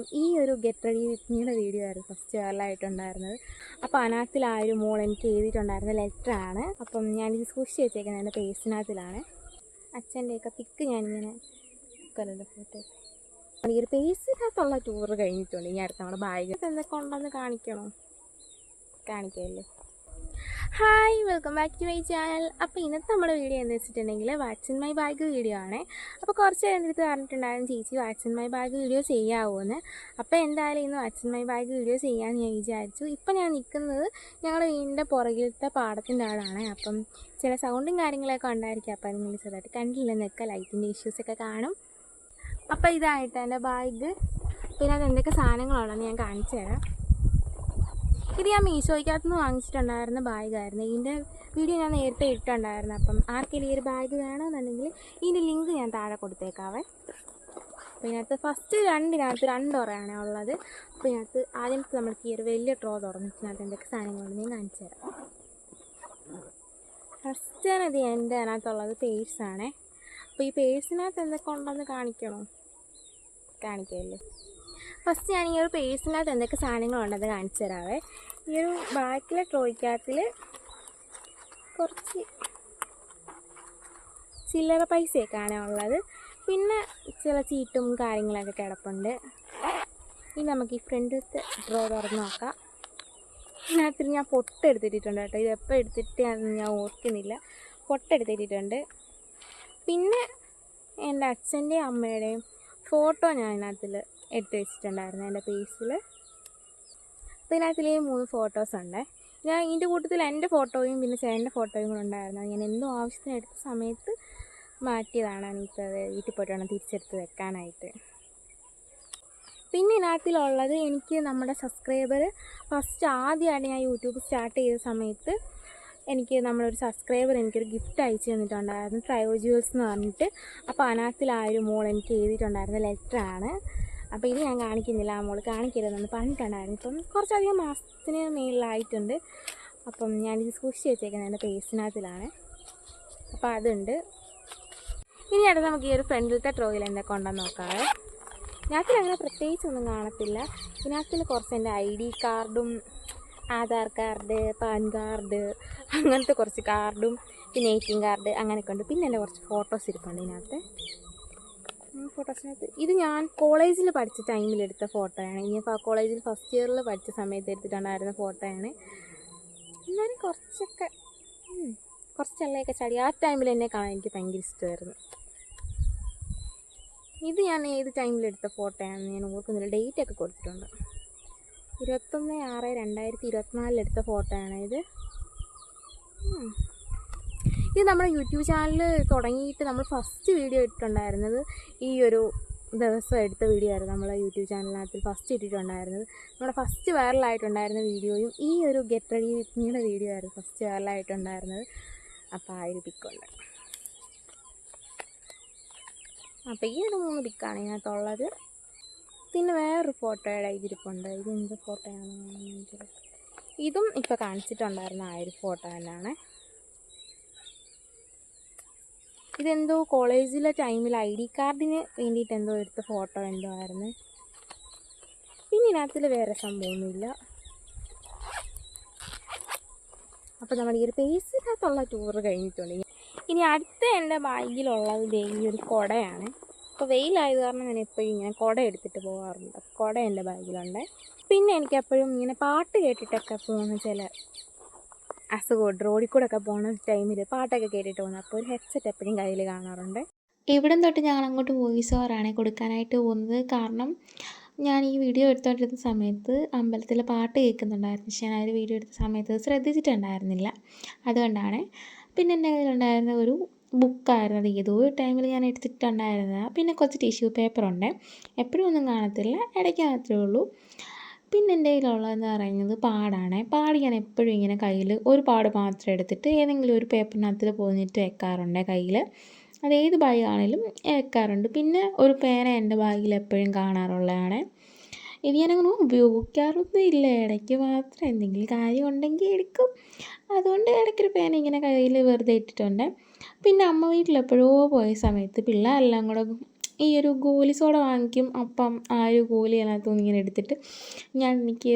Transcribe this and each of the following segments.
വീഡിയോയും ഈ ഒരു ഗെറ്റ് റെഡി വിത്ത് മീയുടെ വീഡിയോ ആയിരുന്നു ഫസ്റ്റ് വൈറലായിട്ടുണ്ടായിരുന്നത് അപ്പോൾ അതിനകത്തിൽ ആ ഒരു മോൾ എനിക്ക് എഴുതിയിട്ടുണ്ടായിരുന്ന ലെറ്ററാണ് അപ്പം ഞാനിത് സൂക്ഷിച്ച് വെച്ചേക്കുന്നത് എന്റെ പേഴ്സിനകത്തിലാണ് അച്ഛന്റെയൊക്കെ പിക്ക് ഞാനിങ്ങനെ വെക്കലുണ്ട് ഫോട്ടോ ഈ ഒരു പേഴ്സിനകത്തുള്ള ടൂർ കഴിഞ്ഞിട്ടുണ്ട്. ഇനി അടുത്ത നമ്മുടെ ബാഗ്. എന്തൊക്കെ ഉണ്ടെന്ന് കാണിക്കണോ? കാണിക്കാമല്ലേ. Hi welcome back to my channel അപ്പോൾ ഇന്നത്തെ നമ്മുടെ വീഡിയോ എന്ന് വെച്ചിട്ടുണ്ടെങ്കിൽ വാട്സൺ മൈ ബാഗ് വീഡിയോ ആണ്. അപ്പോൾ കുറച്ച് കഴിഞ്ഞിട്ട് പറഞ്ഞിട്ടുണ്ടായിരുന്നു ചേച്ചി what's in my bag video ചെയ്യാവുമെന്ന് അപ്പോൾ എന്തായാലും ഇന്ന് വാട്സൺ മൈ ബാഗ് വീഡിയോ ചെയ്യാമെന്ന് ഞാൻ വിചാരിച്ചു. ഇപ്പം ഞാൻ നിൽക്കുന്നത് ഞങ്ങളുടെ വീടിന്റെ പുറകിലത്തെ പാടത്തിന്റെ ആളാണ്. അപ്പം ചില സൗണ്ടും കാര്യങ്ങളൊക്കെ ഉണ്ടായിരിക്കും. അപ്പോൾ നിങ്ങൾ ചെറുതായിട്ട് കണ്ടില്ലെന്നൊക്കെ ലൈറ്റിന്റെ ഇഷ്യൂസൊക്കെ കാണും. അപ്പോൾ ഇതായിട്ട് എന്റെ ബാഗ് പിന്നെ അത് എന്തൊക്കെ സാധനങ്ങളുണ്ടെന്ന് ഞാൻ കാണിച്ചു തരാം. ഇത് ഞാൻ മീഷോയ്ക്കകത്ത് നിന്ന് വാങ്ങിച്ചിട്ടുണ്ടായിരുന്ന ബാഗായിരുന്നു. ഇതിന്റെ വീഡിയോ ഞാൻ നേരത്തെ ഇട്ടുണ്ടായിരുന്നു അപ്പം ആർക്കെങ്കിലും ഈ ഒരു ബാഗ് വേണമെന്നുണ്ടെങ്കിൽ ഇതിന്റെ ലിങ്ക് ഞാൻ താഴെ കൊടുത്തേക്കാവേ. അപ്പോൾ ഇതിനകത്ത് ഫസ്റ്റ് രണ്ടിനകത്ത് രണ്ട് ഉറയാണ് ഉള്ളത്. അപ്പോൾ ഇതിനകത്ത് ആദ്യം നമ്മൾക്ക് ഈ ഒരു വലിയ ട്രോ തുറന്നിട്ട് ഇതിനകത്ത് എന്തൊക്കെ സാധനങ്ങളുണ്ട് ഞാൻ കാണിച്ചു തരാം. ഫസ്റ്റ് അത് എന്റെ അതിനകത്തുള്ളത് പേഴ്സാണേ അപ്പോൾ ഈ പേഴ്സിനകത്ത് എന്തൊക്കെ ഉണ്ടെന്ന് കാണിക്കണോ? കാണിക്കല്ലേ. ഫസ്റ്റ് ഞാൻ ഈ ഒരു പേഴ്സിനകത്ത് എന്തൊക്കെ സാധനങ്ങളുണ്ടെന്ന് കാണിച്ചു തരാവേ. ഈ ഒരു ബാക്കിലെ ട്രോയ്ക്കകത്തിൽ കുറച്ച് ചില്ലറ പൈസയൊക്കെയാണ് ഉള്ളത്. പിന്നെ ചില ചീട്ടും കാര്യങ്ങളൊക്കെ കിടപ്പുണ്ട്. ഇനി നമുക്ക് ഈ ഫ്രണ്ടിലത്തെ ഡ്രോ തുറന്ന് നോക്കാം. ഇതിനകത്തിൽ ഞാൻ പൊട്ടെടുത്തിട്ടുണ്ട് കേട്ടോ. ഇത് എപ്പോൾ എടുത്തിട്ടാണെന്ന് ഞാൻ ഓർക്കുന്നില്ല. പൊട്ടെടുത്തിട്ടുണ്ട് പിന്നെ എന്റെ അച്ഛന്റെയും അമ്മയുടെയും ഫോട്ടോ ഞാൻ ഇതിനകത്തിൽ എടുത്ത് വെച്ചിട്ടുണ്ടായിരുന്നു. എന്റെ പേസിൽ അപ്പോൾ ഇതിനകത്തിൽ മൂന്ന് ഫോട്ടോസ് ഉണ്ട്. ഞാൻ ഇതിന്റെ കൂട്ടത്തിൽ എന്റെ ഫോട്ടോയും പിന്നെ ചേട്ടന്റെ ഫോട്ടോയും കൂടെ ഉണ്ടായിരുന്നു. ഞാൻ എന്തോ ആവശ്യത്തിന് എടുത്ത സമയത്ത് മാറ്റിയതാണ് എനിക്കത് വീട്ടിൽ പോയിട്ട് വേണം തിരിച്ചെടുത്ത് വെക്കാനായിട്ട്. പിന്നെ ഇതിനകത്തിലുള്ളത് എനിക്ക് നമ്മുടെ സബ്സ്ക്രൈബർ ഫസ്റ്റ് ആദ്യമായിട്ട് ഞാൻ യൂട്യൂബ് സ്റ്റാർട്ട് ചെയ്ത സമയത്ത് എനിക്ക് നമ്മളൊരു സബ്സ്ക്രൈബർ എനിക്കൊരു ഗിഫ്റ്റ് അയച്ചു തന്നിട്ടുണ്ടായിരുന്നു. ട്രയോ ജ്യൂൽസ് എന്ന് പറഞ്ഞിട്ട്. അപ്പോൾ അതിനകത്തിൽ ആ ഒരു മോൾ എനിക്ക് എഴുതിയിട്ടുണ്ടായിരുന്ന ലെറ്ററാണ് അപ്പോൾ ഇത് ഞാൻ കാണിക്കുന്നില്ല. ആ മോൾ കാണിക്കരുതെന്ന് പറഞ്ഞിട്ടുണ്ടായിരുന്നു. ഇപ്പം കുറച്ചധികം മാസത്തിന് മേളിലായിട്ടുണ്ട്. അപ്പം ഞാനിത് സൂക്ഷിച്ച് വെച്ചേക്കുന്നത് എന്റെ പേസ്റ്റിനകത്തിലാണ്. അപ്പോൾ അതുണ്ട്. ഇനി അടുത്ത് നമുക്ക് ഈ ഒരു ഫ്രണ്ടിലത്തെ ട്രോയിൽ എന്നെ കൊണ്ടുവന്ന് നോക്കാവേ ഇതിനകത്തിൽ അങ്ങനെ പ്രത്യേകിച്ചൊന്നും കാണത്തില്ല. ഇതിനകത്തിൽ കുറച്ച് എന്റെ ഐ ഡി കാർഡും ആധാർ കാർഡ് പാൻ കാർഡ് അങ്ങനത്തെ കുറച്ച് കാർഡും പിന്നെ എ ടി എം കാർഡ് അങ്ങനെയൊക്കെ ഉണ്ട്. പിന്നെ എന്റെ കുറച്ച് ഫോട്ടോസ് ഇരിപ്പുണ്ട് ഇതിനകത്ത്. ഫോട്ടോസിനകത്ത് ഇത് ഞാൻ കോളേജിൽ പഠിച്ച ടൈമിൽ എടുത്ത ഫോട്ടോയാണ് ഇനി കോളേജിൽ ഫസ്റ്റ് ഇയറിൽ പഠിച്ച സമയത്ത് എടുത്തിട്ടുണ്ടായിരുന്ന ഫോട്ടോയാണ് എന്നാലും കുറച്ചൊക്കെ കുറച്ച് ചാടി. ആ ടൈമിൽ എന്നെ കാണാൻ എനിക്ക് ഭയങ്കര ഇഷ്ടമായിരുന്നു. ഇത് ഞാൻ ഏത് ടൈമിൽ എടുത്ത ഫോട്ടോയാണെന്ന് ഞാൻ ഓർക്കുന്നില്ല. ഡേറ്റ് ഒക്കെ കൊടുത്തിട്ടുണ്ട്. ഇരുപത്തൊന്ന് ആറ് രണ്ടായിരത്തി ഇരുപത്തിനാലിൽ എടുത്ത ഫോട്ടോയാണ് ഇത്. ഇത് നമ്മുടെ യൂട്യൂബ് ചാനൽ തുടങ്ങിയിട്ട് നമ്മൾ ഫസ്റ്റ് വീഡിയോ ഇട്ടിട്ടുണ്ടായിരുന്നത് ഈ ഒരു ദിവസം എടുത്ത വീഡിയോ ആയിരുന്നു. നമ്മളെ യൂട്യൂബ് ചാനലിനകത്ത് ഫസ്റ്റ് ഇട്ടിട്ടുണ്ടായിരുന്നത്. നമ്മുടെ ഫസ്റ്റ് വൈറലായിട്ടുണ്ടായിരുന്ന വീഡിയോയും ഈ ഒരു ഗെറ്റ് റെഡി വിത്ത് മീയുടെ വീഡിയോ ആയിരുന്നു ഫസ്റ്റ് വൈറലായിട്ടുണ്ടായിരുന്നത് അപ്പോൾ ആ ഒരു പിക്കുണ്ട് അപ്പോൾ ഈ ഒരു മൂന്ന് പിക്കാണ് ഇതിനകത്തുള്ളത്. പിന്നെ വേറൊരു ഫോട്ടോയുടെ ഇതിരിപ്പുണ്ട്. ഇത് എന്ത് ഫോട്ടോയാണ് ഇതും ഇപ്പോൾ കാണിച്ചിട്ടുണ്ടായിരുന്ന ആ ഒരു ഫോട്ടോ തന്നെയാണ്. ഇതെന്തോ കോളേജിലെ ടൈമിൽ ഐ ഡി കാർഡിന് വേണ്ടിയിട്ട് എന്തോ എടുത്ത ഫോട്ടോ എന്തോ ആയിരുന്നു. പിന്നെ ഇതിനകത്തിൽ വേറെ സംഭവമൊന്നുമില്ല. അപ്പോൾ നമ്മുടെ ഈ ഒരു പേസിനകത്തുള്ള ടൂർ കഴിഞ്ഞിട്ടുണ്ട്. ഇനി- അടുത്ത എന്റെ ബാഗിലുള്ളത് ഈ ഒരു കുടയാണ്. അപ്പോൾ വെയിലായത് കാരണം ഞാൻ എപ്പോഴും ഇങ്ങനെ കുട എടുത്തിട്ട് പോകാറുണ്ട്. കുട എന്റെ ബാഗിലുണ്ട്. പിന്നെ എനിക്ക് എപ്പോഴും ഇങ്ങനെ പാട്ട് കേട്ടിട്ടൊക്കെ പോകുന്ന ചില അസുഖമുണ്ട് റോഡിൽ കൂടെ ഒക്കെ പോകുന്ന ടൈമിൽ പാട്ടൊക്കെ കേട്ടിട്ട് പോകുന്നത് അപ്പോൾ ഒരു ഹെഡ്സെറ്റ് എപ്പോഴും കയ്യിൽ കാണാറുണ്ട്. ഇവിടെ തൊട്ട് ഞങ്ങൾ അങ്ങോട്ട് വോയിസ് ഓവറാണ് കൊടുക്കാനായിട്ട് പോകുന്നത്. കാരണം ഞാൻ ഈ വീഡിയോ എടുത്തുകൊണ്ടിരുന്ന സമയത്ത് അമ്പലത്തിൽ പാട്ട് കേൾക്കുന്നുണ്ടായിരുന്നു. പക്ഷേ ഞാൻ ആ ഒരു വീഡിയോ എടുത്ത സമയത്ത് ശ്രദ്ധിച്ചിട്ടുണ്ടായിരുന്നില്ല. അതുകൊണ്ടാണ്. പിന്നെ എന്റെ കയ്യിലുണ്ടായിരുന്ന ഒരു ബുക്കായിരുന്നു അത് ഏതോ ഒരു ടൈമിൽ ഞാൻ എടുത്തിട്ടുണ്ടായിരുന്നത്. പിന്നെ കുറച്ച് ടിഷ്യൂ പേപ്പറുണ്ട് എപ്പോഴും ഒന്നും കാണത്തില്ല. ഇടയ്ക്ക് മാത്രമേ ഉള്ളൂ. പിന്നെ എന്റെ കയ്യിലുള്ളതെന്ന് പറയുന്നത് പാടാണ്. പാട് ഞാൻ എപ്പോഴും ഇങ്ങനെ കയ്യിൽ ഒരു പാട് മാത്രം എടുത്തിട്ട് ഏതെങ്കിലും ഒരു പേപ്പറിനകത്ത് പൊതിഞ്ഞിട്ട് വെക്കാറുണ്ട് കയ്യിൽ അത് ഏത് ബാഗാണേലും വെക്കാറുണ്ട്. പിന്നെ ഒരു പേന എന്റെ ബാഗിൽ എപ്പോഴും കാണാറുള്ളതാണ്. ഇത് ഞാനങ്ങനെ ഉപയോഗിക്കാറൊന്നും ഇല്ല. ഇടയ്ക്ക് മാത്രം എന്തെങ്കിലും കാര്യം ഉണ്ടെങ്കിൽ എടുക്കും. അതുകൊണ്ട് ഇടയ്ക്കൊരു പേന ഇങ്ങനെ കയ്യിൽ വെറുതെ ഇട്ടിട്ടുണ്ട്. പിന്നെ അമ്മ വീട്ടിൽ എപ്പോഴോ പോയ സമയത്ത് പിള്ളേരെല്ലാം കൂടെ ഈ ഒരു ഗോലി സോഡ വാങ്ങിക്കും. അപ്പം ആ ഒരു ഗോലി അതിനകത്തുനിന്ന് ഇങ്ങനെ എടുത്തിട്ട് ഞാൻ എനിക്ക്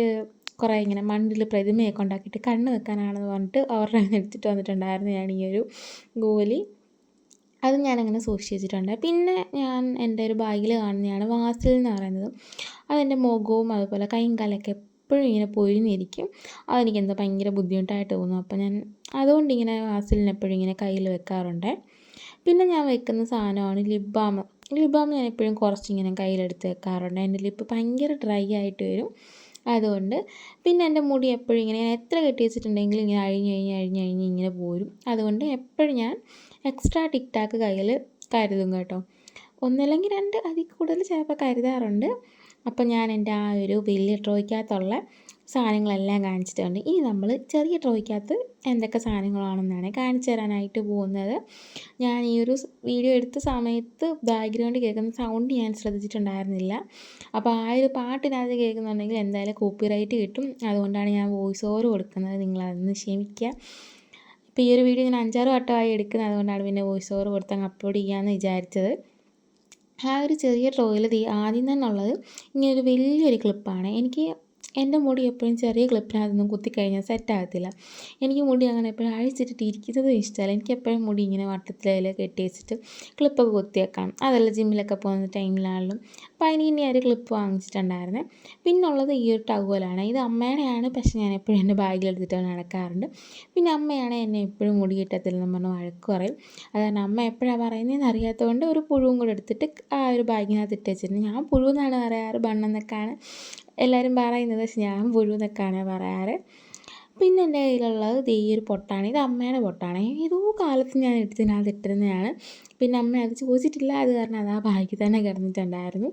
കുറേ ഇങ്ങനെ മണ്ണിൽ പ്രതിമയൊക്കെ ഉണ്ടാക്കിയിട്ട് കണ്ണ് വെക്കാനാണെന്ന് പറഞ്ഞിട്ട് അവരുടെ എടുത്തിട്ട് വന്നിട്ടുണ്ടായിരുന്നു ഞാൻ ഈ ഒരു ഗോലി. അത് ഞാനങ്ങനെ സൂക്ഷിച്ച് വെച്ചിട്ടുണ്ട്. പിന്നെ ഞാൻ എന്റെ ഒരു ബാഗിൽ കാണുന്നതാണ് വാസിൽ എന്ന് പറയുന്നത്. അതെന്റെ മുഖവും അതുപോലെ കൈയും കാലൊക്കെ എപ്പോഴും ഇങ്ങനെ പൊഴിഞ്ഞിരിക്കും. അതെനിക്ക് എന്താ ഭയങ്കര ബുദ്ധിമുട്ടായിട്ട് തോന്നും അപ്പോൾ ഞാൻ അതുകൊണ്ട് ഇങ്ങനെ വാസിലിന് എപ്പോഴും ഇങ്ങനെ കയ്യിൽ വെക്കാറുണ്ട്. പിന്നെ ഞാൻ വെക്കുന്ന സാധനമാണ് ലിപ് ബാം ലിപ് ബാം ഞാൻ എപ്പോഴും കുറച്ചിങ്ങനെ കയ്യിലെടുത്ത് വെക്കാറുണ്ട്. എന്റെ ലിപ്പ് ഭയങ്കര ഡ്രൈ ആയിട്ട് വരും. അതുകൊണ്ട് പിന്നെ എന്റെ മുടി എപ്പോഴും ഇങ്ങനെ ഞാൻ എത്ര കെട്ടി വെച്ചിട്ടുണ്ടെങ്കിലും ഇങ്ങനെ അഴിഞ്ഞ് അഴിഞ്ഞ് അഴിഞ്ഞ് അഴിഞ്ഞ് ഇങ്ങനെ പോരും. അതുകൊണ്ട് എപ്പോഴും ഞാൻ എക്സ്ട്രാ ടിക് ടാക്ക് കയ്യിൽ കരുതും കേട്ടോ. ഒന്നല്ലെങ്കിൽ രണ്ട് അതിൽ കൂടുതൽ ചിലപ്പോൾ കരുതാറുണ്ട്. അപ്പോൾ ഞാൻ എന്റെ ആ ഒരു വലിയ ട്രോയ്ക്കകത്തുള്ള സാധനങ്ങളെല്ലാം കാണിച്ചിട്ടുണ്ട്. ഇനി നമ്മൾ ചെറിയ ട്രോയ്ക്കകത്ത് എന്തൊക്കെ സാധനങ്ങളാണെന്നാണ് കാണിച്ചു തരാനായിട്ട് പോകുന്നത്. ഞാൻ ഈ ഒരു വീഡിയോ എടുത്ത സമയത്ത് ബാക്ക്ഗ്രൗണ്ടിൽ കേൾക്കുന്ന സൗണ്ട് ഞാൻ ശ്രദ്ധിച്ചിട്ടുണ്ടായിരുന്നില്ല. അപ്പോൾ ആ ഒരു പാട്ടിനകത്ത് കേൾക്കുന്നുണ്ടെങ്കിൽ എന്തായാലും കോപ്പിറൈറ്റ് കിട്ടും. അതുകൊണ്ടാണ് ഞാൻ വോയിസ് ഓവർ കൊടുക്കുന്നത്. നിങ്ങളതൊന്ന് ക്ഷമിക്കുക. ഇപ്പോൾ ഈ ഒരു വീഡിയോ ഞാൻ അഞ്ചാറ് വട്ടമായി എടുക്കുന്നത്. അതുകൊണ്ടാണ് പിന്നെ വോയിസ് ഓവർ കൊടുത്ത് അങ്ങ് അപ്ലോഡ് ചെയ്യാമെന്ന് വിചാരിച്ചത്. ആ ഒരു ചെറിയ ട്രോയിൽ ആദ്യം തന്നെ ഉള്ളത് ഇങ്ങനെ ഒരു വലിയൊരു ക്ലിപ്പാണ് എനിക്ക് എന്റെ മുടി എപ്പോഴും ചെറിയ ക്ലിപ്പിനകത്തൊന്നും കുത്തിക്കഴിഞ്ഞാൽ സെറ്റാകത്തില്ല. എനിക്ക് മുടി അങ്ങനെ എപ്പോഴും അഴിച്ചിട്ടിട്ട് ഇരിക്കുന്നത് ഇഷ്ടമല്ല. എനിക്ക് എപ്പോഴും മുടി ഇങ്ങനെ വട്ടത്തിലതിൽ കെട്ടി വെച്ചിട്ട് ക്ലിപ്പൊക്കെ കുത്തി വെക്കണം. അതല്ല ജിമ്മിലൊക്കെ പോകുന്ന ടൈമിലാണെങ്കിലും. അപ്പോൾ അതിന് ഇനി ഒരു ക്ലിപ്പ് പിന്നെ ഉള്ളത് ഈ ഒരു ടവലാണ് ഇത് അമ്മയുടെയാണ് പക്ഷേ ഞാൻ എപ്പോഴും എന്റെ ബാഗിലെടുത്തിട്ട് നടക്കാറുണ്ട്. പിന്നെ അമ്മയാണ് എന്നെ എപ്പോഴും മുടി കിട്ടത്തില്ലെന്ന് പറഞ്ഞ് വഴക്ക് പറയും. അത് അമ്മ എപ്പോഴാണ് പറയുന്നതെന്ന് അറിയാത്തതുകൊണ്ട് ഒരു പുഴുവും കൂടെ എടുത്തിട്ട് ആ ഒരു ബാഗിനകത്ത് ഇട്ട് വെച്ചിട്ടുണ്ട് ഞാൻ പുഴു എന്നാണ് പറയാറ് ബണ്ണെന്നൊക്കെയാണ് എല്ലാവരും പറയുന്നത് പക്ഷെ ഞാൻ പുഴു എന്നൊക്കെയാണ് പറയാറ്. പിന്നെ എന്റെ കയ്യിലുള്ളത് ദേ ഒരു പൊട്ടാണ്. ഇത് അമ്മയുടെ പൊട്ടാണ്. ഏതോ കാലത്ത് ഞാൻ എടുത്തതിനകത്ത് ഇട്ടിരുന്നതാണ് പിന്നെ അമ്മ അത് ചോദിച്ചിട്ടില്ല. അത് കാരണം അത് ആ ബാഗിൽ തന്നെ കിടന്നിട്ടുണ്ടായിരുന്നു.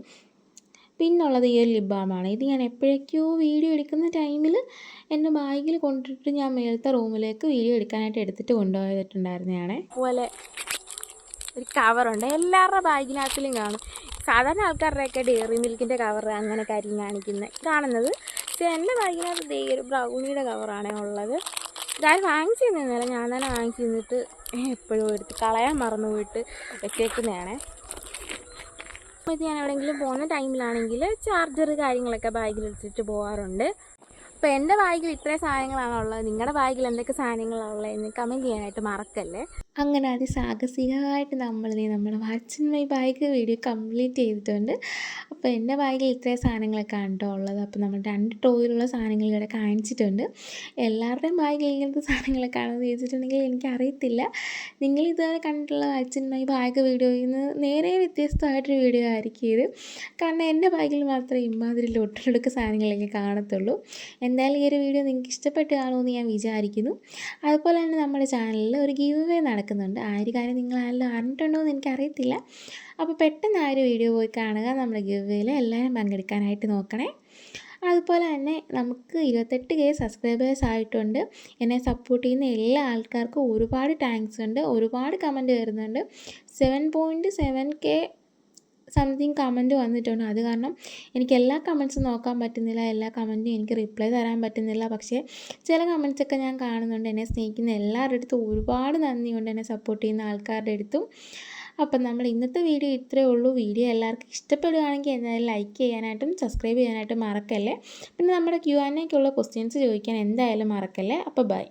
പിന്നുള്ളത് ഈ ഒരു ലിബാമാണ് ബാമാണ് ഇത് ഞാൻ എപ്പോഴൊക്കെയോ വീഡിയോ എടുക്കുന്ന ടൈമിൽ എന്റെ ബാഗിൽ കൊണ്ടിട്ട് ഞാൻ മേലത്തെ റൂമിലേക്ക് വീഡിയോ എടുക്കാനായിട്ട് എടുത്തിട്ട് കൊണ്ടുപോയിട്ടുണ്ടായിരുന്നതാണ്. അതുപോലെ ഒരു കവറുണ്ട്. എല്ലാവരുടെ ബാഗിനകത്തിലും കാണും. സാധാരണ ആൾക്കാരുടെയൊക്കെ ഡെയറി മിൽക്കിന്റെ കവർ അങ്ങനെ ആയിരിക്കും കാണിക്കുന്നത് കാണുന്നത്. പക്ഷേ എന്റെ ബാഗിനകത്ത് ദേ ഒരു ബ്രൗണിയുടെ കവറാണ് ഉള്ളത്. ഇതാരും വാങ്ങിച്ചു തന്നില്ല ഞാൻ തന്നെ വാങ്ങിച്ചു തന്നിട്ട് എപ്പോഴും എടുത്ത് കളയാൻ മറന്നു പോയിട്ട് വെച്ചേക്കുന്നതാണേ. അപ്പോൾ ഇത് ഞാൻ എവിടെയെങ്കിലും പോകുന്ന ടൈമിലാണെങ്കിൽ ചാർജർ കാര്യങ്ങളൊക്കെ ബാഗിൽ വെച്ചിട്ട് പോകാറുണ്ട്. അപ്പോൾ എന്റെ ബാഗിൽ ഇത്രയും സാധനങ്ങളാണ് ഉള്ളത്? നിങ്ങളുടെ ബാഗിൽ എന്തൊക്കെ സാധനങ്ങളാണ് ഉള്ളതെന്ന് കമന്റ് ചെയ്യാനായിട്ട് മറക്കല്ലേ? അങ്ങനെ അതിസാഹസികമായിട്ട് നമ്മളിനി നമ്മുടെ what's in my bag video complete ചെയ്തിട്ടുണ്ട്. അപ്പോൾ എന്റെ ബാഗിൽ ഇത്രയും സാധനങ്ങളൊക്കെയാണ് കേട്ടോ ഉള്ളത് അപ്പോൾ നമ്മൾ രണ്ട് ടോയിലുള്ള സാധനങ്ങൾ ഇവിടെ കാണിച്ചിട്ടുണ്ട്. എല്ലാവരുടെയും ബാഗിൽ ഇങ്ങനത്തെ സാധനങ്ങളൊക്കെ ആണെന്ന് ചോദിച്ചിട്ടുണ്ടെങ്കിൽ എനിക്കറിയത്തില്ല. നിങ്ങൾ ഇതുവരെ കണ്ടിട്ടുള്ള ഈ ബാഗ് വീഡിയോയിൽ നിന്ന് നേരെ വ്യത്യസ്തമായിട്ടൊരു വീഡിയോ ആയിരിക്കും ഇത്. കാരണം എന്റെ ബാഗിൽ മാത്രമേ ഇമാതിരി ലൊട്ടിലൊടുക്ക സാധനങ്ങളൊക്കെ കാണത്തുള്ളൂ. എന്തായാലും ഈ ഒരു വീഡിയോ നിങ്ങൾക്ക് ഇഷ്ടപ്പെട്ട് കാണുമെന്ന് ഞാൻ വിചാരിക്കുന്നു. അതുപോലെ തന്നെ നമ്മുടെ ചാനലിൽ ഒരു ഗീവ് വേ നടക്കുന്നുണ്ട്. ആ ഒരു കാര്യം നിങ്ങൾ ആരെല്ലാം അറിഞ്ഞിട്ടുണ്ടോ എന്ന് എനിക്കറിയത്തില്ല. അപ്പോൾ പെട്ടെന്ന് ആ ഒരു വീഡിയോ പോയി കാണുക. നമ്മുടെ ഗീവ് വേയിൽ എല്ലാവരും പങ്കെടുക്കാനായിട്ട് നോക്കണേ. അതുപോലെ തന്നെ നമുക്ക് ഇരുപത്തെട്ട് കെ സബ്സ്ക്രൈബേഴ്സ് ആയിട്ടുണ്ട്. എന്നെ സപ്പോർട്ട് ചെയ്യുന്ന എല്ലാ ആൾക്കാർക്കും ഒരുപാട് താങ്ക്സ് ഉണ്ട്. ഒരുപാട് കമന്റ് വരുന്നുണ്ട്. Seven point seven K something comment വന്നിട്ടുണ്ട്. അത് കാരണം എനിക്ക് എല്ലാ കമൻസും നോക്കാൻ പറ്റുന്നില്ല. എല്ലാ കമന്റും എനിക്ക് റിപ്ലൈ തരാൻ പറ്റുന്നില്ല. പക്ഷേ ചില കമൻസൊക്കെ ഞാൻ കാണുന്നുണ്ട്. എന്നെ സ്നേഹിക്കുന്ന എല്ലാവരുടെ അടുത്തും ഒരുപാട് നന്ദിയുണ്ട്. എന്നെ സപ്പോർട്ട് ചെയ്യുന്ന ആൾക്കാരുടെ അടുത്തും. അപ്പം നമ്മൾ ഇന്നത്തെ വീഡിയോ ഇത്രയേ ഉള്ളൂ. വീഡിയോ എല്ലാവർക്കും ഇഷ്ടപ്പെടുകയാണെങ്കിൽ എന്തായാലും ലൈക്ക് ചെയ്യാനായിട്ടും സബ്സ്ക്രൈബ് ചെയ്യാനായിട്ടും മറക്കല്ലേ? പിന്നെ നമ്മുടെ ക്യു ആൻ എക്കുള്ള ക്വസ്റ്റ്യൻസ് ചോദിക്കാൻ എന്തായാലും മറക്കല്ലേ? അപ്പോൾ ബൈ